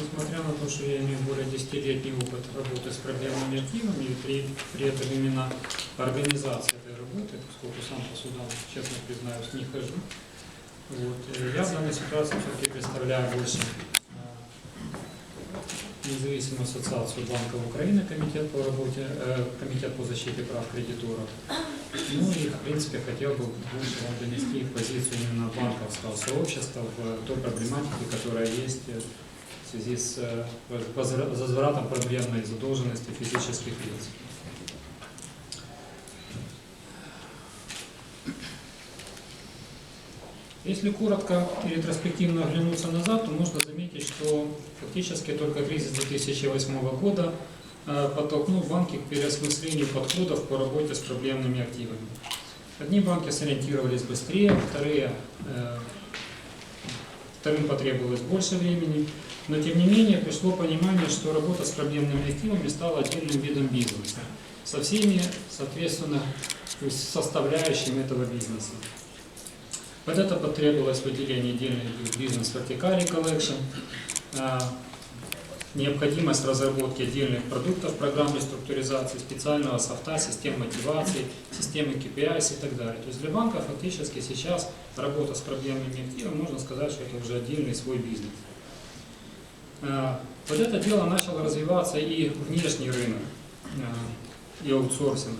несмотря на то, что я имею более 10-летний опыт работы с проблемными активами, и при, при этом именно организация этой работы, поскольку сам по судам, честно признаюсь, не хожу, вот, э, я в данной ситуации все-таки представляю больше э, независимую ассоциацию банков Украины, комитет по работе, э, комитет по защите прав кредиторов. Ну и, в принципе, хотел бы больше вам донести позицию именно банковского сообщества в той проблематике, которая есть э, связи с э, возвратом проблемной задолженности физических лиц. Если коротко и ретроспективно оглянуться назад, то можно заметить, что фактически только кризис 2008 года э, подтолкнул банки к переосмыслению подходов по работе с проблемными активами. Одни банки сориентировались быстрее, вторые, э, вторым потребовалось больше времени, но тем не менее пришло понимание, что работа с проблемными активами стала отдельным видом бизнеса, со всеми, соответственно, составляющими этого бизнеса. Под это потребовалось выделение отдельных бизнес-вертикалей коллекшн, а, необходимость разработки отдельных продуктов, программ реструктуризации, специального софта, систем мотивации, системы KPIs и так далее. То есть для банка фактически сейчас работа с проблемными активами, можно сказать, что это уже отдельный свой бизнес. А, Вот это дело начало развиваться и внешний рынок, а, и аутсорсинг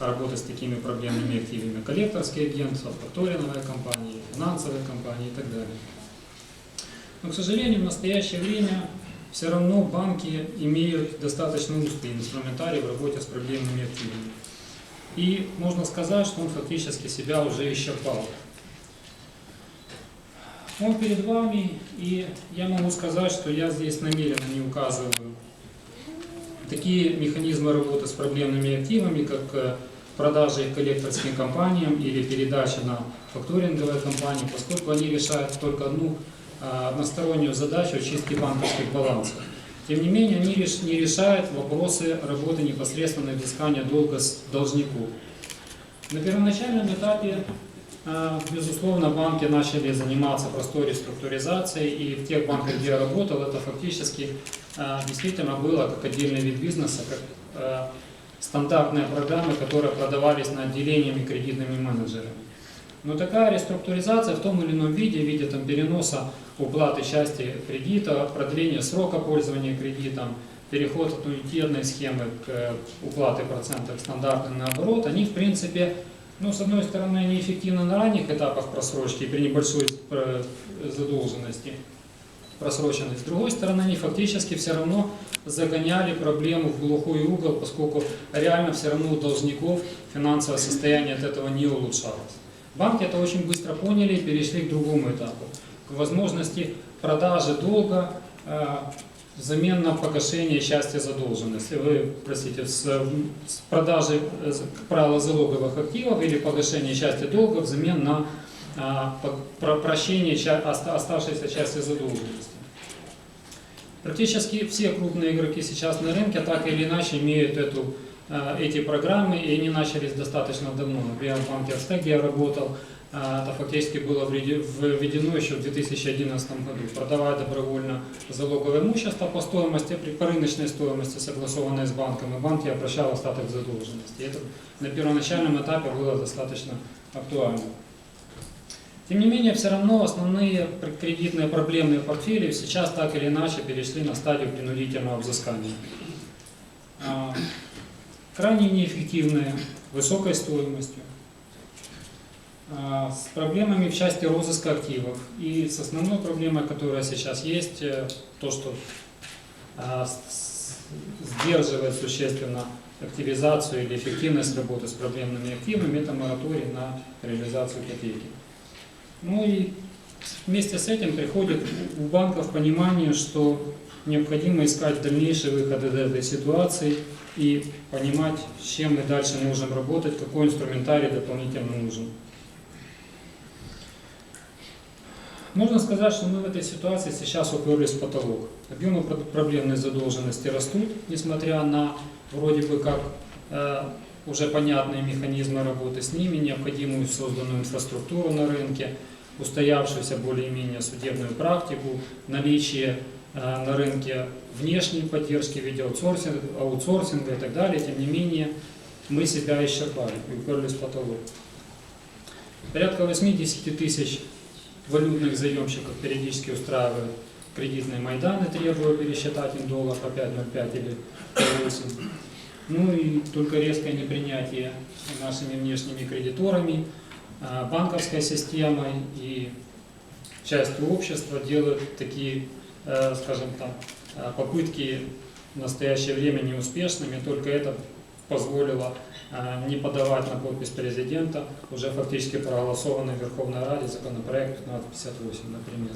работы с такими проблемными активами. Коллекторские агентства, факторинговые компании, финансовые компании и так далее. Но, к сожалению, в настоящее время все равно банки имеют достаточно узкий инструментарий в работе с проблемными активами. И можно сказать, что он фактически себя уже исчерпал. Он перед вами, и я могу сказать, что я здесь намеренно не указываю такие механизмы работы с проблемными активами, как э, продажа их коллекторским компаниям или передача на факторинговые компании, поскольку они решают только одну а, одностороннюю задачу чистки банковских балансов. Тем не менее, они не решают вопросы работы непосредственно взыскания долга с должников. На первоначальном этапе, безусловно, банки начали заниматься простой реструктуризацией, и в тех банках, где я работал, это фактически а, действительно было как отдельный вид бизнеса, как а, стандартные программы, которые продавались на отделениями кредитными менеджерами. Но такая реструктуризация в том или ином виде, в виде там, переноса уплаты части кредита, продления срока пользования кредитом, переход от аннуитетной схемы к э, уплате процентов стандартной наоборот, они в принципе, ну, с одной стороны, они эффективны на ранних этапах просрочки при небольшой э, задолженности, просроченность. С другой стороны, они фактически все равно загоняли проблему в глухой угол, поскольку реально все равно у должников финансовое состояние от этого не улучшалось. Банки это очень быстро поняли и перешли к другому этапу, к возможности продажи долга э, взамен на погашение части задолженности. Вы, простите, с, с продажи, э, как правило, залоговых активов или погашение части долга взамен на а, про- прощение оставшейся части задолженности. Практически все крупные игроки сейчас на рынке так или иначе имеют эту, э, эти программы, и они начались достаточно давно. Например, в банке Астек, где я работал, э, это фактически было введе- введено еще в 2011 году. Продавая добровольно залоговое имущество по стоимости, при рыночной стоимости, согласованной с банком, и банк обращал остаток задолженности. Это на первоначальном этапе было достаточно актуально. Тем не менее, все равно основные кредитные проблемные портфели сейчас так или иначе перешли на стадию принудительного взыскания. А, Крайне неэффективные, высокой стоимостью, а, с проблемами в части розыска активов и с основной проблемой, которая сейчас есть, э, то, что а, сдерживает существенно активизацию или эффективность работы с проблемными активами, это мораторий на реализацию ипотеки. Ну и вместе с этим приходит у банков понимание, что необходимо искать дальнейший выход из этой ситуации и понимать, с чем мы дальше можем работать, какой инструментарий дополнительно нужен. Можно сказать, что мы в этой ситуации сейчас уперлись в потолок. Объемы про- проблемной задолженности растут, несмотря на вроде бы как э, уже понятные механизмы работы с ними, необходимую созданную инфраструктуру на рынке, устоявшуюся более-менее судебную практику, наличие э, на рынке внешней поддержки в виде аутсорсинга, аутсорсинга и так далее. Тем не менее, мы себя исчерпали уперлись в потолок. Порядка 80 тысяч валютных заемщиков периодически устраивают кредитные майданы, требуя пересчитать им доллар по 5.05 или по 8. Ну и только резкое непринятие нашими внешними кредиторами, а, банковской системой и частью общества делают такие, э, скажем так, э, попытки в настоящее время неуспешными. Только это позволило э, не подавать на подпись президента уже фактически проголосованный в Верховной Раде законопроект 1558, например.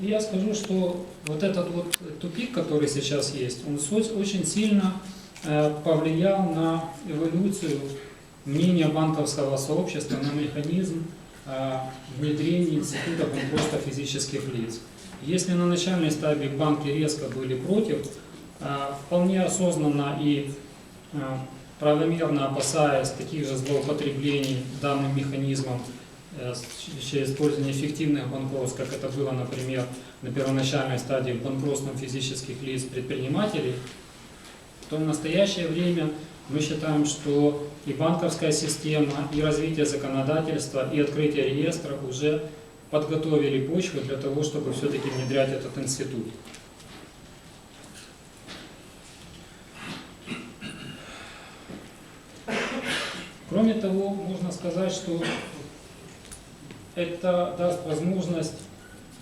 И я скажу, что вот этот вот тупик, который сейчас есть, он очень сильно э, повлиял на эволюцию мнения банковского сообщества, на механизм э, внедрения института банкротства физических лиц. Если на начальной стадии банки резко были против, э, вполне осознанно и э, правомерно опасаясь таких же злоупотреблений данным механизмом э, через использование эффективных банкротств, как это было, например, на первоначальной стадии банкротством физических лиц предпринимателей, то в настоящее время мы считаем, что и банковская система, и развитие законодательства, и открытие реестра уже подготовили почву для того, чтобы все-таки внедрять этот институт. Кроме того, можно сказать, что это даст возможность,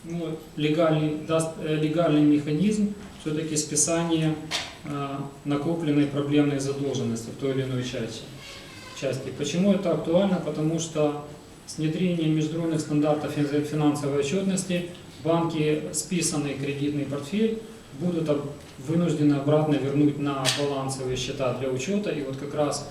ну, легальный, даст э, легальный механизм все-таки списания э, накопленной проблемной задолженности в той или иной части. части. Почему это актуально? Потому что с внедрением международных стандартов фин- финансовой отчетности банки списанный кредитный портфель будут вынуждены обратно вернуть на балансовые счета для учета. И вот как раз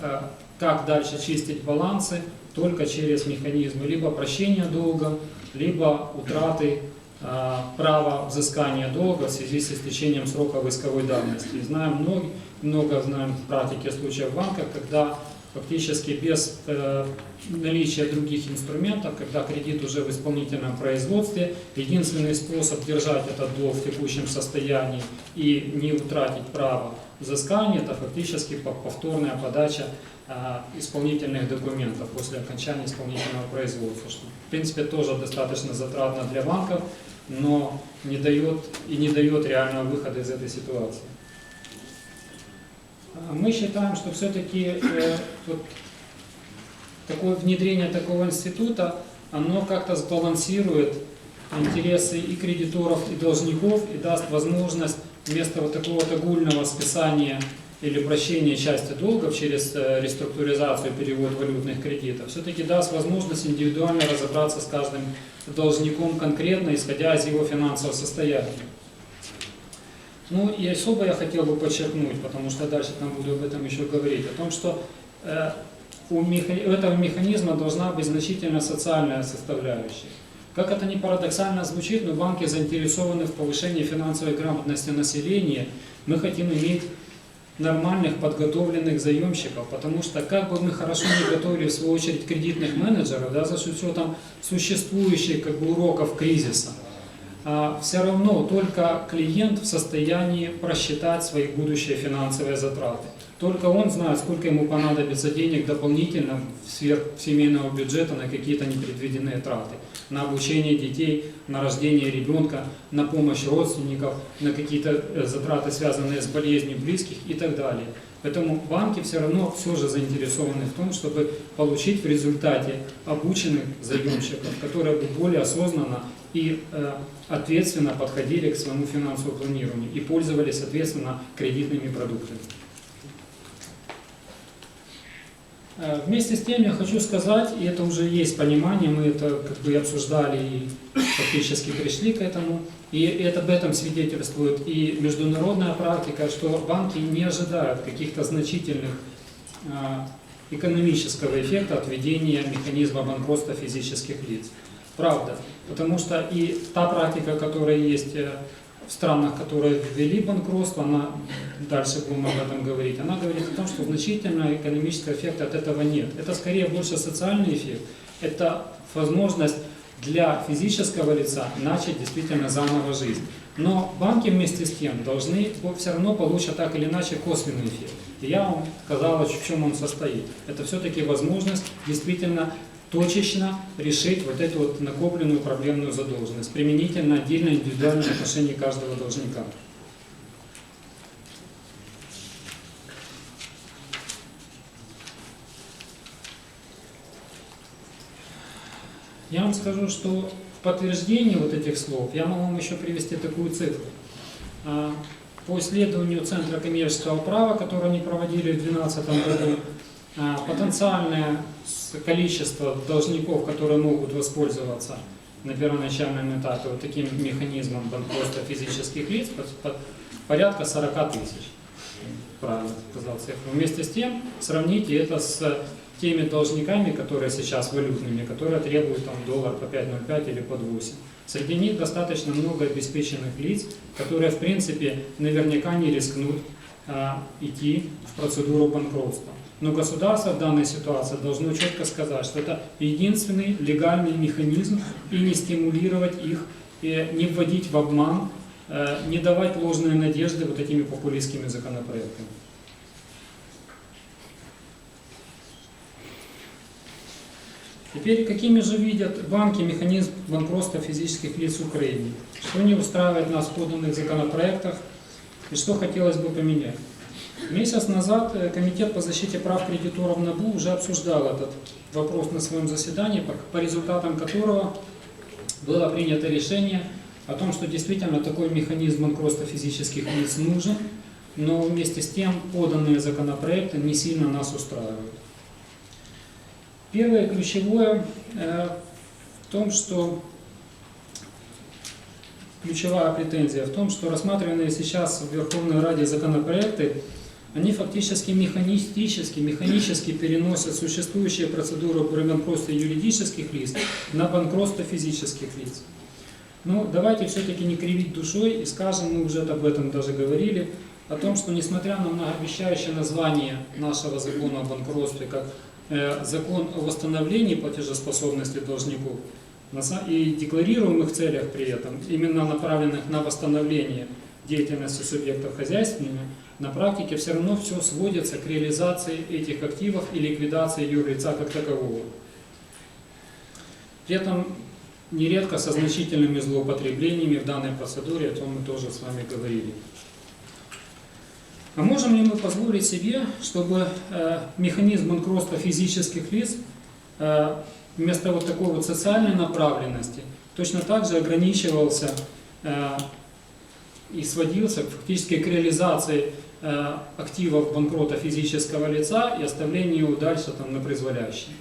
э, как дальше чистить балансы, только через механизмы либо прощения долга, либо утраты э, права взыскания долга в связи с истечением срока в исковой давности. Знаем много, много знаем в практике случаев в банках, когда фактически без э, наличия других инструментов, когда кредит уже в исполнительном производстве, единственный способ держать этот долг в текущем состоянии и не утратить право взыскания, это фактически по- повторная подача а, исполнительных документов после окончания исполнительного производства, что в принципе тоже достаточно затратно для банков, но не дает и не дает реального выхода из этой ситуации. Мы считаем, что все-таки вот такое внедрение такого института, оно как-то сбалансирует интересы и кредиторов, и должников, и даст возможность вместо вот такого огульного списания или прощения части долгов через э, реструктуризацию, перевод валютных кредитов, все-таки даст возможность индивидуально разобраться с каждым должником конкретно, исходя из его финансового состояния. Ну и особо я хотел бы подчеркнуть, потому что дальше там буду об этом еще говорить, о том, что э, у, меха- у этого механизма должна быть значительно социальная составляющая. Как это ни парадоксально звучит, но банки заинтересованы в повышении финансовой грамотности населения. Мы хотим иметь нормальных, подготовленных заемщиков, потому что как бы мы хорошо не готовили, в свою очередь, кредитных менеджеров, да, за счет учетом существующих как бы, уроков кризиса, все равно только клиент в состоянии просчитать свои будущие финансовые затраты. Только он знает, сколько ему понадобится денег дополнительно сверх семейного бюджета на какие-то непредвиденные траты. На обучение детей, на рождение ребенка, на помощь родственников, на какие-то э, затраты, связанные с болезнью близких и так далее. Поэтому банки все равно все же заинтересованы в том, чтобы получить в результате обученных заемщиков, которые бы более осознанно и э, ответственно подходили к своему финансовому планированию и пользовались, соответственно, кредитными продуктами. Э, Вместе с тем я хочу сказать, и это уже есть понимание, мы это как бы обсуждали и фактически пришли к этому, и это об этом свидетельствует и международная практика, что банки не ожидают каких-то значительных а, экономического эффекта от введения механизма банкротства физических лиц. Правда. Потому что и та практика, которая есть э, в странах, которые ввели банкротство, она, дальше будем об этом говорить, она говорит о том, что значительного экономического эффекта от этого нет. Это скорее больше социальный эффект. Это возможность для физического лица начать действительно заново жизнь. Но банки вместе с тем должны все равно получат так или иначе косвенный эффект. И я вам сказал, в чем он состоит. Это все-таки возможность действительно точечно решить вот эту вот накопленную проблемную задолженность, применительно отдельно индивидуальном отношении каждого должника. Я вам скажу, что в подтверждение вот этих слов я могу вам еще привести такую цифру. А, по исследованию Центра коммерческого права, которое они проводили в 2012 году, потенциальное количество должников, которые могут воспользоваться на первоначальном этапе вот таким механизмом банкротства физических лиц, порядка 40 тысяч. Правильно сказал цифру. Вместе с тем, сравните это с теми должниками, которые сейчас валютными, которые требуют там доллар по 5.05 или по 8. Среди них достаточно много обеспеченных лиц, которые в принципе наверняка не рискнут а, идти в процедуру банкротства. Но государство в данной ситуации должно четко сказать, что это единственный легальный механизм и не стимулировать их, и не вводить в обман, э, не давать ложные надежды вот этими популистскими законопроектами. Теперь, какими же видят банки механизм банкротства физических лиц в Украине? Что не устраивает нас в поданных законопроектах и что хотелось бы поменять? Месяц назад э, Комитет по защите прав кредиторов НАБУ уже обсуждал этот вопрос на своем заседании, по, результатам которого было принято решение о том, что действительно такой механизм банкротства физических лиц нужен, но вместе с тем поданные законопроекты не сильно нас устраивают. Первое ключевое э, в том, что ключевая претензия в том, что рассматриваемые сейчас в Верховной Раде законопроекты, они фактически механистически, механически переносят существующие процедуры при банкротстве юридических лиц на банкротство физических лиц. Ну, давайте все-таки не кривить душой и скажем, мы уже об этом даже говорили, о том, что несмотря на многообещающее название нашего закона о банкротстве, как Э, закон о восстановлении платежеспособности должников и декларируемых целях при этом, именно направленных на восстановление деятельности субъектов хозяйствования, на практике все равно все сводится к реализации этих активов и ликвидации юрлица как такового. При этом нередко со значительными злоупотреблениями в данной процедуре, о том мы тоже с вами говорили. А можем ли мы позволить себе, чтобы э, механизм банкротства физических лиц э, вместо вот такой вот социальной направленности точно так же ограничивался э, и сводился фактически к реализации э, активов банкрота физического лица и оставлению его дальше там, на произволящие.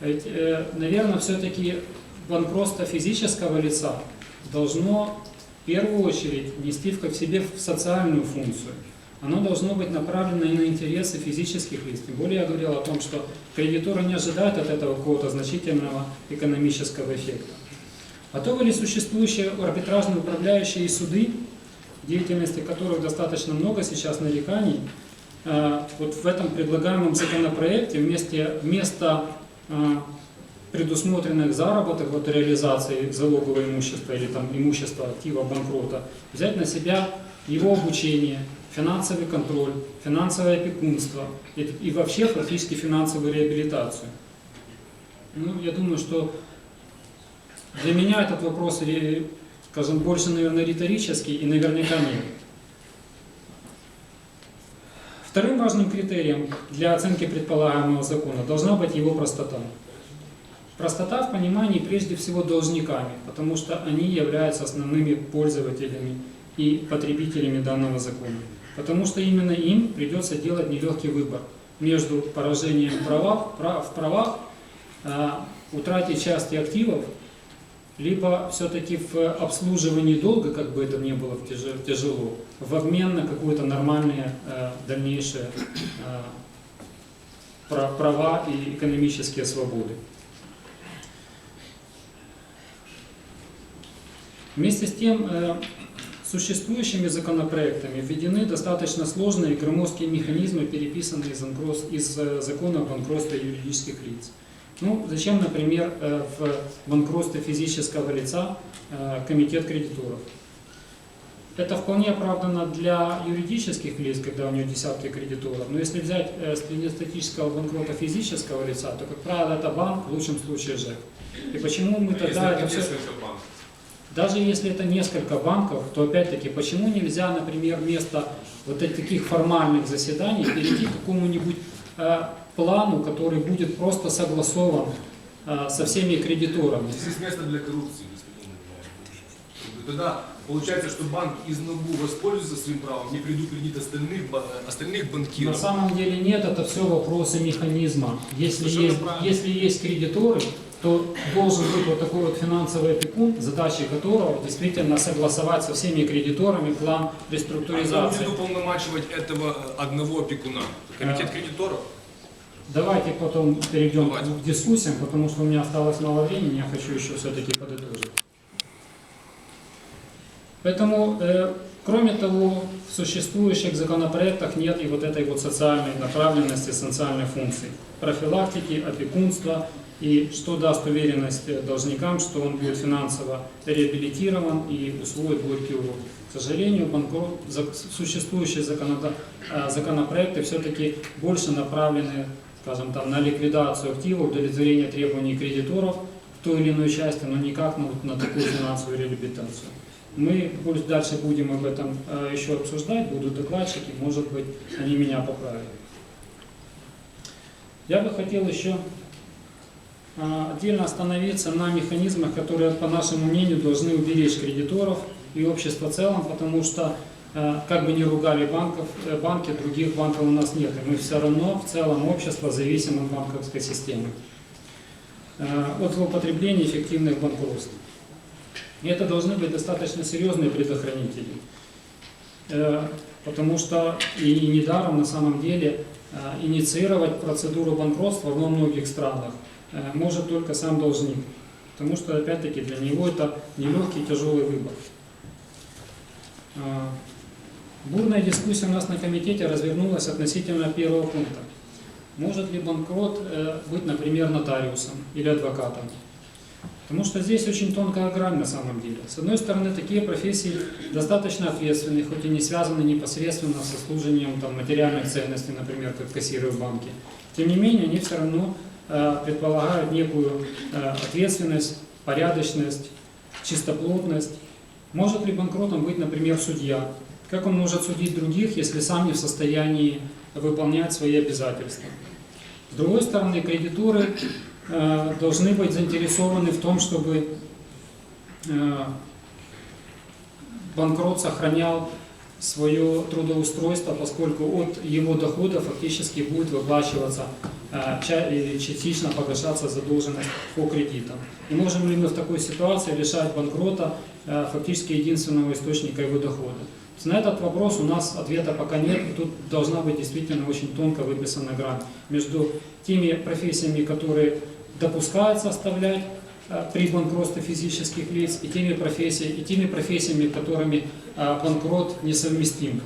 Ведь, э, наверное, все-таки банкротство физического лица должно в первую очередь нести в себе социальную функцию оно должно быть направлено и на интересы физических лиц. Тем более я говорил о том, что кредиторы не ожидают от этого какого-то значительного экономического эффекта. Готовы ли существующие арбитражные управляющие суды, деятельности которых достаточно много сейчас нареканий, э, вот в этом предлагаемом законопроекте вместе, вместо э, предусмотренных заработок от реализации залогового имущества или там имущества актива банкрота, взять на себя его обучение, финансовый контроль, финансовое опекунство и, и вообще фактически финансовую реабилитацию. Ну, я думаю, что для меня этот вопрос, скажем, больше, наверное, риторический и наверняка нет. Вторым важным критерием для оценки предполагаемого закона должна быть его простота. Простота в понимании прежде всего должниками, потому что они являются основными пользователями и потребителями данного закона. Потому что именно им придется делать нелегкий выбор между поражением в правах, в правах а, утратой части активов, либо все-таки в обслуживании долга, как бы это ни было тяжело, в обмен на какое-то нормальные а, дальнейшие а, права и экономические свободы. Вместе с тем, э, Существующими законопроектами введены достаточно сложные громоздкие механизмы, переписанные из, банкрот- из э, закона о банкротстве юридических лиц. Ну, зачем, например, э, в банкротстве физического лица э, комитет кредиторов? Это вполне оправдано для юридических лиц, когда у него десятки кредиторов. Но если взять среднестатического банкрота физического лица, то, как правило, это банк, в лучшем случае ЖЭК. И почему мы Если тогда это это все... банков. Даже если это несколько банков, то опять-таки, почему нельзя, например, вместо вот таких формальных заседаний перейти к какому-нибудь э, плану, который будет просто согласован э, со всеми кредиторами? Здесь место для коррупции, Тогда получается, что банк из НУБУ воспользуется своим правом, не предупредит остальных, остальных На банкиров. самом деле нет, это все вопросы механизма. Если Совершенно есть, правильно. если есть кредиторы, то должен быть вот такой вот финансовый опекун, задачей которого действительно согласовать со всеми кредиторами план А реструктуризации. будет уполномачивать этого э, одного опекуна? Комитет А. кредиторов? Давайте потом перейдем Давайте. к дискуссиям, потому что у меня осталось мало времени, я хочу еще все-таки подытожить. Поэтому, э, кроме того, в существующих законопроектах нет и вот этой вот социальной направленности, социальной функции, профилактики, опекунства, и что даст уверенность э, должникам, что он будет финансово реабилитирован и усвоит горький урок. К сожалению, банкрот, существующие э, законопроекты все-таки больше направлены, скажем там, на ликвидацию активов, удовлетворение требований кредиторов в той или иной части, но никак на, вот на такую финансовую реабилитацию. Мы пусть дальше будем об этом э, еще обсуждать, будут докладчики, может быть, они меня поправят. Я бы хотел еще а, отдельно остановиться на механизмах, которые, по нашему мнению, должны уберечь кредиторов и общество в целом, потому что, э, как бы ни ругали банков, э, банки, других банков у нас нет, и мы все равно в целом общество зависим от банковской системы, э, от злоупотребления эффективных банкротств. И это должны быть достаточно серьезные предохранители, Э, потому что и недаром на самом деле э, инициировать процедуру банкротства во многих странах э, может только сам должник. Потому что, опять-таки, для него это нелегкий, тяжелый выбор. Бурная дискуссия у нас на комитете развернулась относительно первого пункта. Может ли банкрот быть, например, нотариусом или адвокатом? Потому что здесь очень тонкая грань на самом деле. С одной стороны, такие профессии достаточно ответственные, хоть и не связаны непосредственно со служением там, материальных ценностей, например, как кассиры в банке. Тем не менее, они все равно э, предполагают некую э, ответственность, порядочность, чистоплотность. Может ли банкротом быть, например, судья? Как он может судить других, если сам не в состоянии выполнять свои обязательства? С другой стороны, кредиторы должны быть заинтересованы в том, чтобы э, банкрот сохранял свое трудоустройство, поскольку от его дохода фактически будет выплачиваться э, или частично погашаться задолженность по кредитам. И можем ли мы в такой ситуации лишать банкрота э, фактически единственного источника его дохода? На этот вопрос у нас ответа пока нет, и тут должна быть действительно очень тонко выписана грань между теми профессиями, которые допускается оставлять э, при банкротстве физических лиц, и теми профессиями, и теми профессиями, которыми э, банкрот несовместим.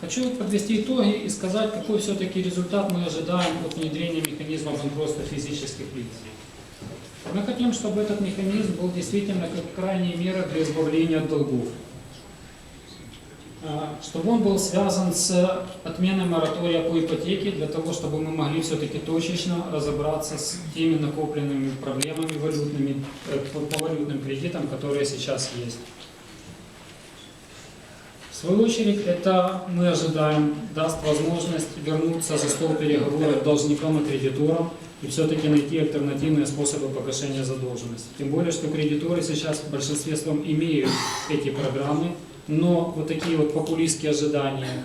Хочу подвести итоги и сказать, какой все-таки результат мы ожидаем от внедрения механизма банкротства физических лиц. Мы хотим, чтобы этот механизм был действительно как крайняя мера для избавления от долгов. А, Чтобы он был связан с отменой моратория по ипотеке, для того, чтобы мы могли все-таки точечно разобраться с теми накопленными проблемами валютными, э, по валютным кредитам, которые сейчас есть. В свою очередь, это мы ожидаем даст возможность вернуться за стол переговоров должникам и кредиторам и все-таки найти альтернативные способы погашения задолженности. Тем более, что кредиторы сейчас в большинстве своем имеют эти программы, но вот такие вот популистские ожидания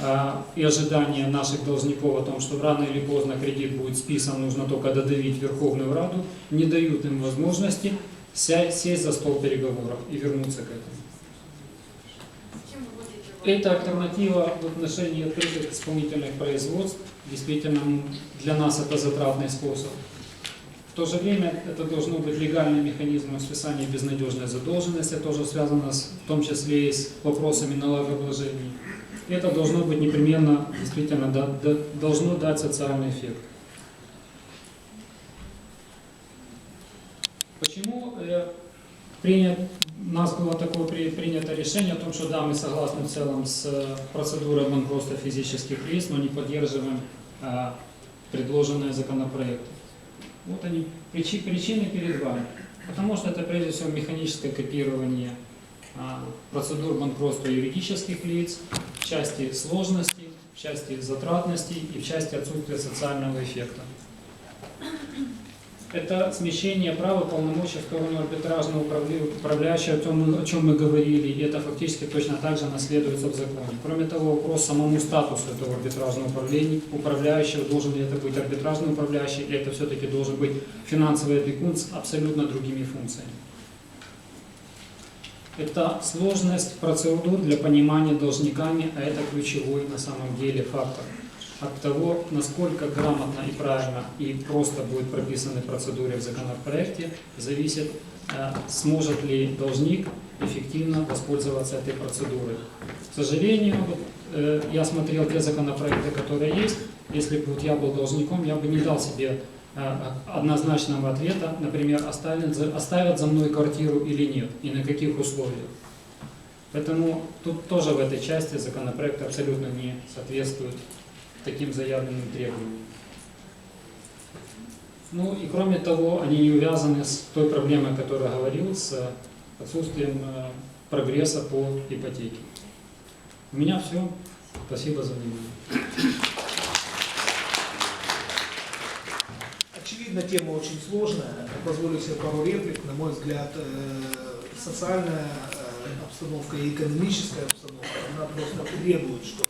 а, и ожидания наших должников о том, что рано или поздно кредит будет списан, нужно только додавить Верховную Раду, не дают им возможности сесть за стол переговоров и вернуться к этому. Это альтернатива в отношении открытых исполнительных производств. Действительно, для нас это затратный способ. То же время это должно быть легальным механизмом списания безнадежной задолженности, тоже связано с, в том числе и с вопросами налогообложений. И это должно быть непременно, действительно, да- да- должно дать социальный эффект. Почему э, принят, у нас было такое при- принято решение о том, что да, мы согласны в целом с э, процедурой банкротства физических лиц, но не поддерживаем э, предложенные законопроекты. Вот они, причи- причины перед вами. Потому что это прежде всего механическое копирование а, процедур банкротства юридических лиц в части сложности, в части затратности и в части отсутствия социального эффекта. Это смещение права полномочий в сторону арбитражного управля- управляющего, о о чем мы говорили, и это фактически точно так же наследуется в законе. Кроме того, вопрос самому статусу этого арбитражного управления, управляющего, должен ли это быть арбитражный управляющий, или это все-таки должен быть финансовый опекун с абсолютно другими функциями. Это сложность процедур для понимания должниками, а это ключевой на самом деле фактор. От того, насколько грамотно и правильно и просто будет прописаны процедуры в законопроекте, зависит, э, сможет ли должник эффективно воспользоваться этой процедурой. К сожалению, вот, э, я смотрел те законопроекты, которые есть. Если бы вот я был должником, я бы не дал себе э, однозначного ответа, например, оставят оставят за мной квартиру или нет, и на каких условиях. Поэтому тут тоже в этой части законопроект абсолютно не соответствует таким заявленным требованиям. Ну и кроме того, они не увязаны с той проблемой, о которой я говорил, с отсутствием э, прогресса по ипотеке. У меня все. Спасибо за внимание. Очевидно, тема очень сложная. Позволю себе пару реплик. На мой взгляд, э, социальная э, обстановка и экономическая обстановка, она просто требует, чтобы закон о банкротстве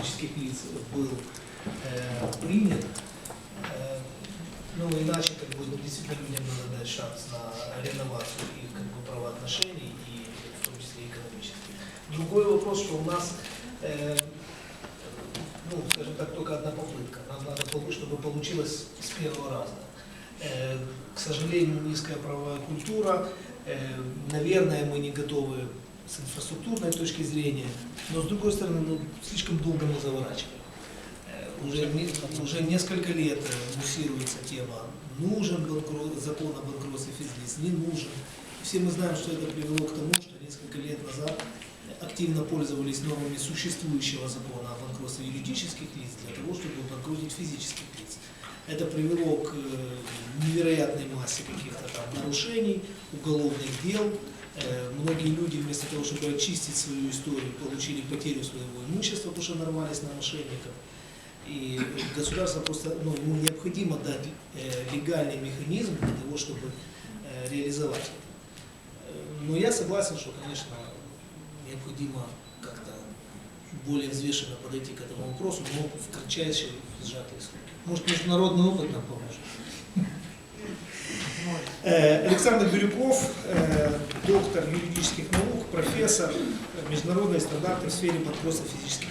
физических лиц был э, принят. Э, Ну, иначе, как бы, ну, действительно, людям надо дать шанс на реновацию их как бы, правоотношений и в том числе экономических. Другой вопрос, что у нас э, ну, скажем так, только одна попытка. Нам надо, полу- чтобы получилось с первого раза. Э, К сожалению, низкая правовая культура. Э, Наверное, мы не готовы с инфраструктурной точки зрения, но с другой стороны, ну, слишком долго мы заворачиваем. Э, Уже, уже несколько лет э, муссируется тема, нужен банкрот, закон о банкротстве физлиц, не нужен. Все мы знаем, что это привело к тому, что несколько лет назад активно пользовались нормами существующего закона о банкротстве юридических лиц для того, чтобы банкротить физических лиц. Это привело к э, невероятной массе каких-то там нарушений, уголовных дел. Э, Многие люди вместо того, чтобы очистить свою историю, получили потерю своего имущества, потому что нарвались на мошенников. И государство просто, ну, ему необходимо дать э, легальный механизм для того, чтобы э, реализовать это. Но я согласен, что, конечно, необходимо как-то более взвешенно подойти к этому вопросу, но в кратчайшие сжатые сроки. Может, международный опыт нам поможет. Э, Александр Бирюков, э, доктор юридических наук, профессор, э, международные стандарты в сфере банкротства физических